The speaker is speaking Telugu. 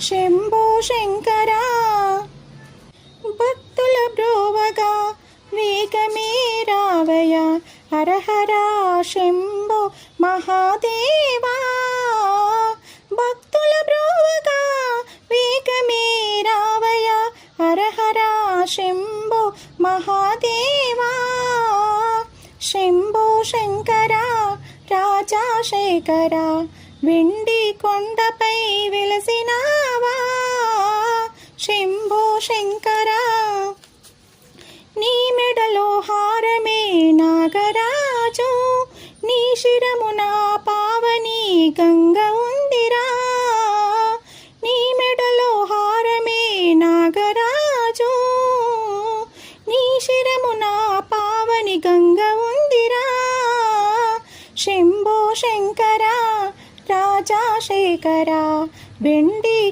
శంభో శంకరా. భక్తుల బ్రోవగా వేగమే రావయ హరహరా శంభో మహాదేవా. భక్తుల బ్రోవగా వేగమే రావయ హరహరా శంభో మహాదేవా. శంభో శంకరా రాజా శేఖరా. వెండి కొండ శంకర నీ మెడలో హారమే నాగరాజు నీ శిరమున పావని గంగ ఉందిరా. నీ మెడలో హారమే నాగరాజు నీ శిరమున పావని గంగ ఉందిరా. శంభో శంకర రాజా శేఖర వెండి